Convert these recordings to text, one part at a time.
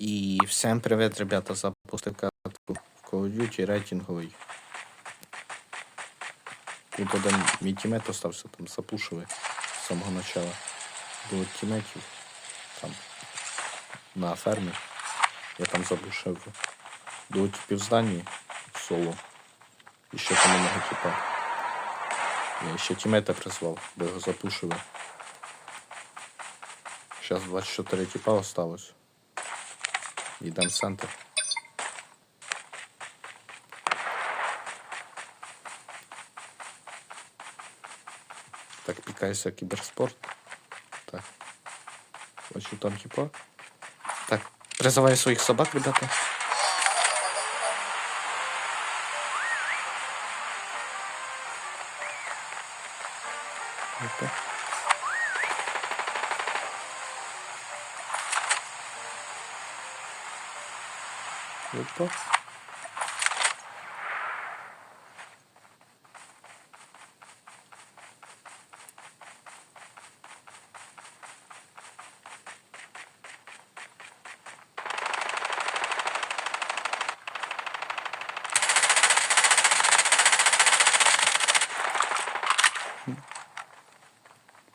І всім привіт, ребята, запустив катку в Call of Duty рейтинговий. Тут один мій тімет остався, там запушили з самого начала. Було тіметів там на фермі. Я там запушив до типів в соло. І ще там одного типа. Я ще тімета призвав, бо його запушили. Сейчас 24 типа осталось. Йдемо в центр. Так, пікається кіберспорт. Так. Бачу там типа. Так, призиваю своїх собак, ребята. Опа. Опа.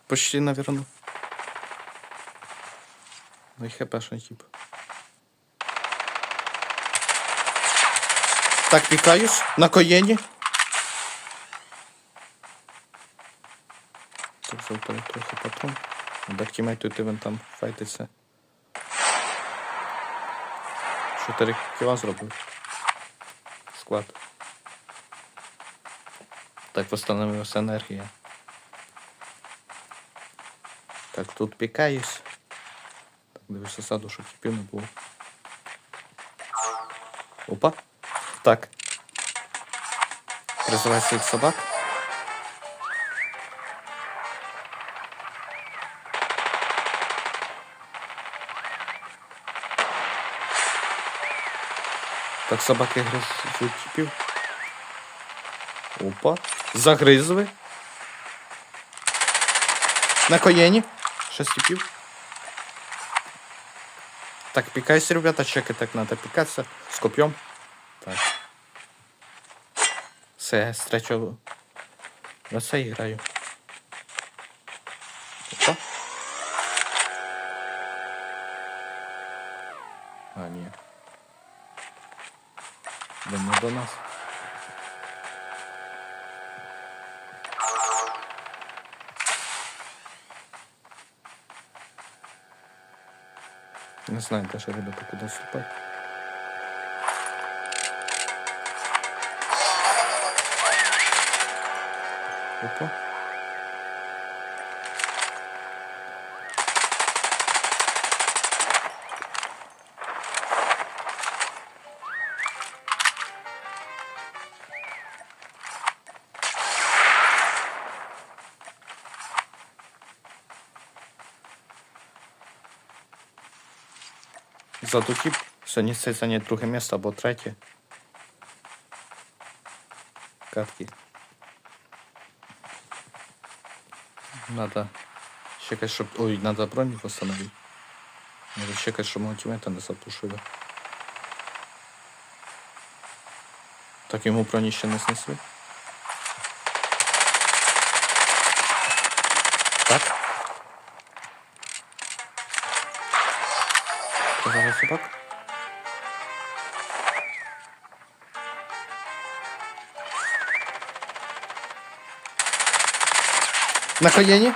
Почти, наверное. Ну и хпшный тип. Так, пікаюсь. На коєні. Так, завтра трохи потом. Так тімейту ти він там файтиться. Чотири кіла зробив. Склад. Так восстановилась енергія. Так, тут пікаюсь. Так, дивлюся саду, щоб тіпів не було. Опа. Так. Призивай своїх собак. Так, собаки гризуть тіпів. Опа. Загризли. На коєні. Шесть типів. Так, пікайся, ребята, чеки так надо пікатися. З копьем. Так. Все, третього. На це і граю. Опа. А, ні. Він до нас. Не знаю даже, ребята, куда Opa. Zatoki se nie drugie miasta, bo trzecie. Kartki. Надо чекать, щоб... Ой, надо броню восстановить. Надо чекать, щоб тімета не запушили. Так йому броні ще не снесли. Так. Призову собак. На коєні.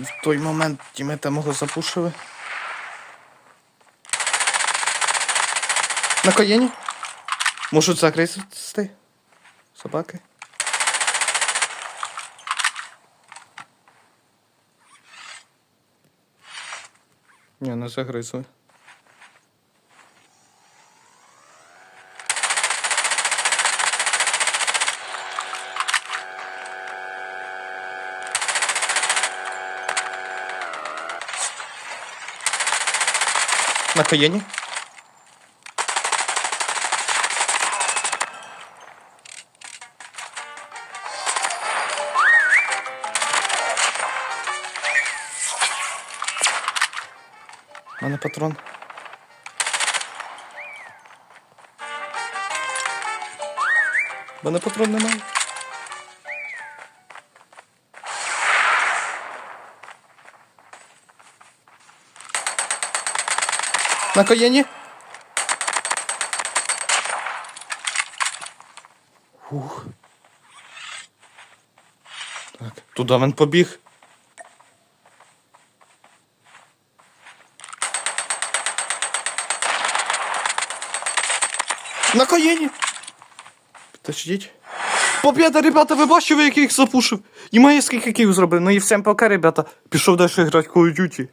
В той момент тімета мого запушили. На коєні. Можуть загризти собаки. Ні, не загризли. На коєні. У мене патрон. Мене патрон немає. На коєні. Ух. Так, туди він побіг. На коєні. Подождіть. Побєда, ребята, ви бачили, як я їх запушив? І має скільки ків зробив. Ну і всім пока, ребята. Пішов далі грати Call of Duty.